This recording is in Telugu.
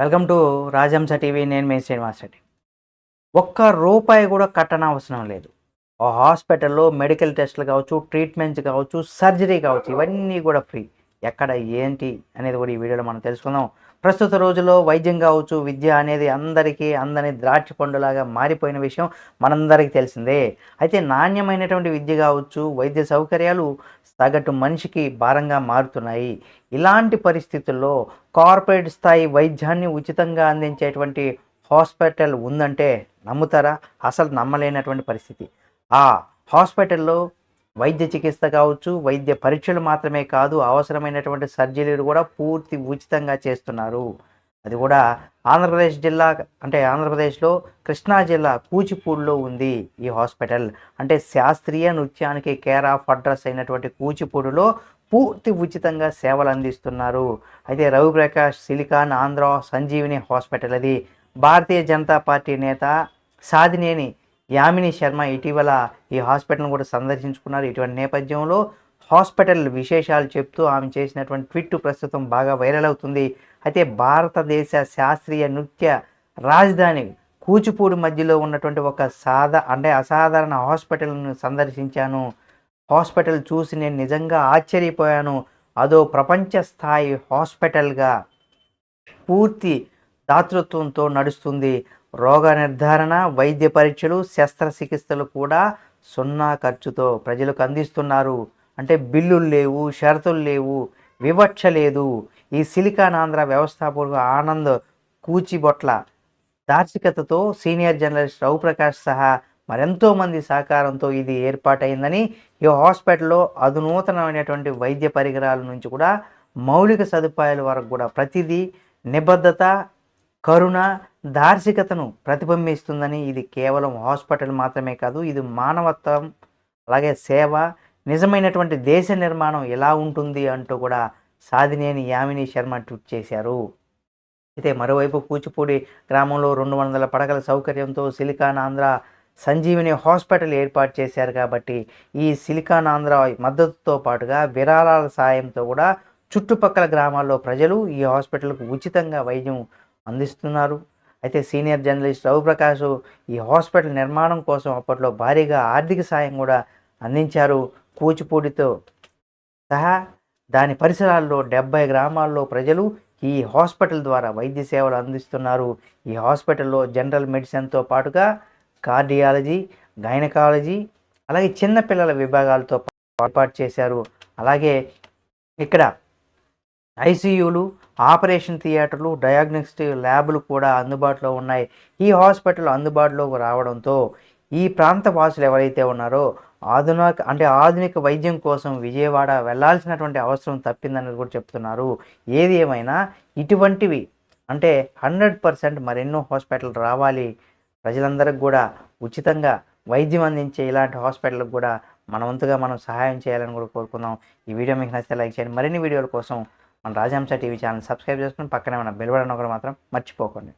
వెల్కమ్ టు రాజహంస టీవీ నేను మీ శ్రీనివాస్ రెడ్డి. ఒక్క రూపాయి కూడా కట్టనవసరం లేదు. ఆ హాస్పిటల్లో మెడికల్ టెస్టులు కావచ్చు ట్రీట్మెంట్స్ కావచ్చు సర్జరీ కావచ్చు ఇవన్నీ కూడా ఫ్రీ. ఎక్కడ ఏంటి అనేది కూడా ఈ వీడియోలో మనం తెలుసుకుందాం. ప్రస్తుత రోజుల్లో వైద్యం కావచ్చు విద్య అనేది అందరికీ అందని ద్రాక్ష పండులాగా మారిపోయిన విషయం మనందరికీ తెలిసిందే. అయితే నాణ్యమైనటువంటి విద్య కావచ్చు వైద్య సౌకర్యాలు సగటు మనిషికి భారంగా మారుతున్నాయి. ఇలాంటి పరిస్థితుల్లో కార్పొరేట్ స్థాయి వైద్యాన్ని ఉచితంగా అందించేటువంటి హాస్పిటల్ ఉందంటే నమ్ముతారా? అసలు నమ్మలేనటువంటి పరిస్థితి. ఆ హాస్పిటల్లో వైద్య చికిత్స కావచ్చు వైద్య పరీక్షలు మాత్రమే కాదు అవసరమైనటువంటి సర్జరీలు కూడా పూర్తి ఉచితంగా చేస్తున్నారు. అది కూడా ఆంధ్రప్రదేశ్ జిల్లా అంటే ఆంధ్రప్రదేశ్లో కృష్ణా జిల్లా కూచిపూడిలో ఉంది ఈ హాస్పిటల్. అంటే శాస్త్రీయ నృత్యానికి కేర్ ఆఫ్ అడ్రస్ అయినటువంటి కూచిపూడిలో పూర్తి ఉచితంగా సేవలు అందిస్తున్నారు. అయితే రవిప్రకాష్ సిలికాన్ ఆంధ్ర సంజీవిని హాస్పిటల్ అది. భారతీయ జనతా పార్టీ నేత సాదినేని యామిని శర్మ ఇటీవల ఈ హాస్పిటల్ను కూడా సందర్శించుకున్నారు. ఇటువంటి నేపథ్యంలో హాస్పిటల్ విశేషాలు చెప్తూ ఆమె చేసినటువంటి ట్విట్ ప్రస్తుతం బాగా వైరల్ అవుతుంది. అయితే భారతదేశ శాస్త్రీయ నృత్య రాజధాని కూచిపూడి మధ్యలో ఉన్నటువంటి ఒక సాదా అంటే అసాధారణ హాస్పిటల్ను సందర్శించాను. హాస్పిటల్ చూసి నేను నిజంగా ఆశ్చర్యపోయాను. అదో ప్రపంచ స్థాయి హాస్పిటల్గా పూర్తి దాతృత్వంతో నడుస్తుంది. రోగ నిర్ధారణ వైద్య పరీక్షలు శస్త్రచికిత్సలు కూడా సున్నా ఖర్చుతో ప్రజలకు అందిస్తున్నారు. అంటే బిల్లులు లేవు షరతులు లేవు వివక్ష లేదు. ఈ సిలికాన్ ఆంధ్ర వ్యవస్థాపకుడు ఆనంద్ కూచిబొట్ల దార్శికతతో సీనియర్ జర్నలిస్ట్ రఘుప్రకాష్ సహా మరెంతో మంది సహకారంతో ఇది ఏర్పాటైందని ఈ హాస్పిటల్లో అధునూతనమైనటువంటి వైద్య పరికరాల నుంచి కూడా మౌలిక సదుపాయాల వరకు కూడా ప్రతిదీ నిబద్ధత కరుణ దార్శికతను ప్రతిబింబిస్తుందని ఇది కేవలం హాస్పిటల్ మాత్రమే కాదు ఇది మానవత్వం అలాగే సేవ నిజమైనటువంటి దేశ నిర్మాణం ఎలా ఉంటుంది అంటూ కూడా సాధినేని యామిని శర్మ ట్వీట్ చేశారు. అయితే మరోవైపు కూచిపూడి గ్రామంలో రెండు వందల పడకల సౌకర్యంతో సిలికాన్ ఆంధ్ర సంజీవిని హాస్పిటల్ ఏర్పాటు చేశారు కాబట్టి ఈ సిలికాన్ ఆంధ్ర మద్దతుతో పాటుగా విరాళాల సాయంతో కూడా చుట్టుపక్కల గ్రామాల్లో ప్రజలు ఈ హాస్పిటల్కు ఉచితంగా వైద్యం అందిస్తున్నారు. అయితే సీనియర్ జర్నలిస్ట్ రవిప్రకాష్ ఈ హాస్పిటల్ నిర్మాణం కోసం అప్పట్లో భారీగా ఆర్థిక సాయం కూడా అందించారు కూచిపూడితో సహా. దాని పరిసరాల్లో డెబ్బై గ్రామాల్లో ప్రజలు ఈ హాస్పిటల్ ద్వారా వైద్య సేవలు అందిస్తున్నారు. ఈ హాస్పిటల్లో జనరల్ మెడిసిన్తో పాటుగా కార్డియాలజీ గైనకాలజీ అలాగే చిన్నపిల్లల విభాగాలతో ఏర్పాటు చేశారు. అలాగే ఇక్కడ ఐసీయూలు ఆపరేషన్ థియేటర్లు డయాగ్నోస్టిక్ ల్యాబ్లు కూడా అందుబాటులో ఉన్నాయి. ఈ హాస్పిటల్ అందుబాటులోకి రావడంతో ఈ ప్రాంత వాసులు ఎవరైతే ఉన్నారో ఆధునిక అంటే ఆధునిక వైద్యం కోసం విజయవాడ వెళ్ళాల్సినటువంటి అవసరం తప్పిందని కూడా చెప్తున్నారు. ఏది ఏమైనా ఇటువంటివి అంటే హండ్రెడ్ పర్సెంట్ మరెన్నో హాస్పిటల్ రావాలి. ప్రజలందరికి కూడా ఉచితంగా వైద్యం అందించే ఇలాంటి హాస్పిటల్కి కూడా మనవంతుగా మనం సహాయం చేయాలని కూడా కోరుకుందాం. ఈ వీడియో మీకు నచ్చితే లైక్ చేయండి. మరిన్ని వీడియోల కోసం మన రాజహంస టీవీ ఛానల్ సబ్స్క్రైబ్ చేసుకుని పక్కనే మన బెల్ బటన్ ఒకటి మాత్రం మర్చిపోకండి.